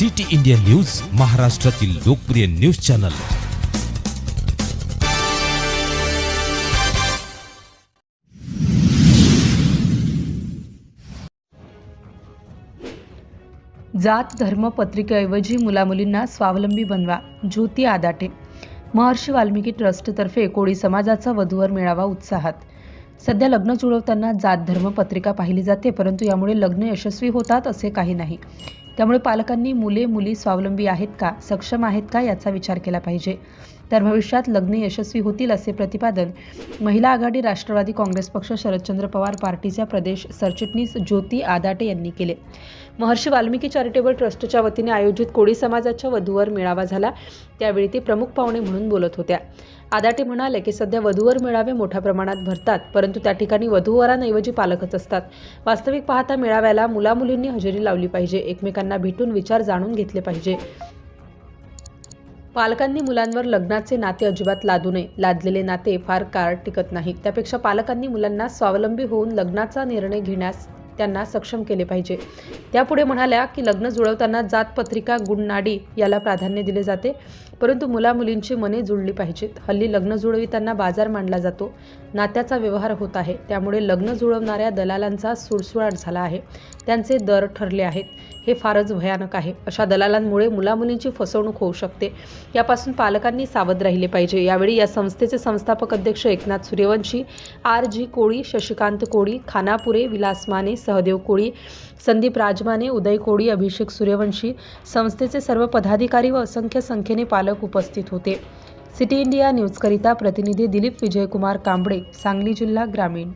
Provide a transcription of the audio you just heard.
City India news महाराष्ट्रातील लोकप्रिय news channel. जात धर्म पत्रिकेऐवजी मुलामुलींना स्वावलंबी बनवा ज्योती आदाटे. महर्षी वाल्मिकी ट्रस्टतर्फे कोळी समाजाचा वधूवर मिळावा उत्साहात. सध्या लग्न जुळवताना जात धर्म पत्रिका पाहिली जाते परंतु यामुळे लग्न यशस्वी होतात असे काही नाही. त्यामुळे पालकांनी मुले मुली स्वावलंबी आहेत का सक्षम आहेत का याचा विचार केला पाहिजे. तर भविष्यात लग्न यशस्वी होतील असे प्रतिपादन महिला आघाडी राष्ट्रवादी काँग्रेस पक्ष शरदचंद्र पवार पार्टीच्या प्रदेश सरचिटणीस ज्योती आदाटे यांनी केले. महर्षी वाल्मिकी चॅरिटेबल ट्रस्टच्या वतीने आयोजित कोळी समाजाच्या वधूवर मेळावा झाला. त्यावेळी ते प्रमुख पाहुणे म्हणून बोलत होत्या. आदाटे म्हणाले की सध्या वधूवर मेळावे मोठ्या प्रमाणात भरतात परंतु त्या ठिकाणी वधूवरांऐवजी पालकच असतात. वास्तविक पाहता मेळाव्याला मुलामुलींनी हजेरी लावली पाहिजे एकमेकांना भेटून विचार जाणून घेतले पाहिजे. पालकांनी मुलांवर लग्नाचे नाते अजिबात लादू नये. लादलेले नाते फार काळ टिकत नाही त्यापेक्षा पालकांनी मुलांना स्वावलंबी होऊन लग्नाचा निर्णय घेण्यास त्यांना सक्षम केले पाहिजे. त्यापुढे म्हणाल्या की लग्न जुळवताना जात पत्रिका गुणनाडी याला प्राधान्य दिले जाते. परंतु मुलामुलींची मने जुळली पाहिजेत. हल्ली लग्न जुळविताना बाजार मांडला जातो. नात्याचा व्यवहार होत आहे. त्यामुळे लग्न जुळवणाऱ्या दलालांचा सुळसुळाट झाला आहे. त्यांचे दर ठरले आहेत. हे फारच भयानक आहे. अशा दलालांमुळे मुलामुलींची फसवणूक होऊ शकते. यापासून पालकांनी सावध राहिले पाहिजे. यावेळी या संस्थेचे संस्थापक अध्यक्ष एकनाथ सूर्यवंशी आर जी कोळी शशिकांत कोळी खानापुरे विलास माने सहदेव कोळी संदीप राजमाने उदय कोळी अभिषेक सूर्यवंशी संस्थेचे सर्व पदाधिकारी व असंख्य संख्येने पालक उपस्थित होते. सिटी इंडिया न्यूजकरिता प्रतिनिधी दिलीप विजयकुमार कांबळे सांगली जिल्हा ग्रामीण.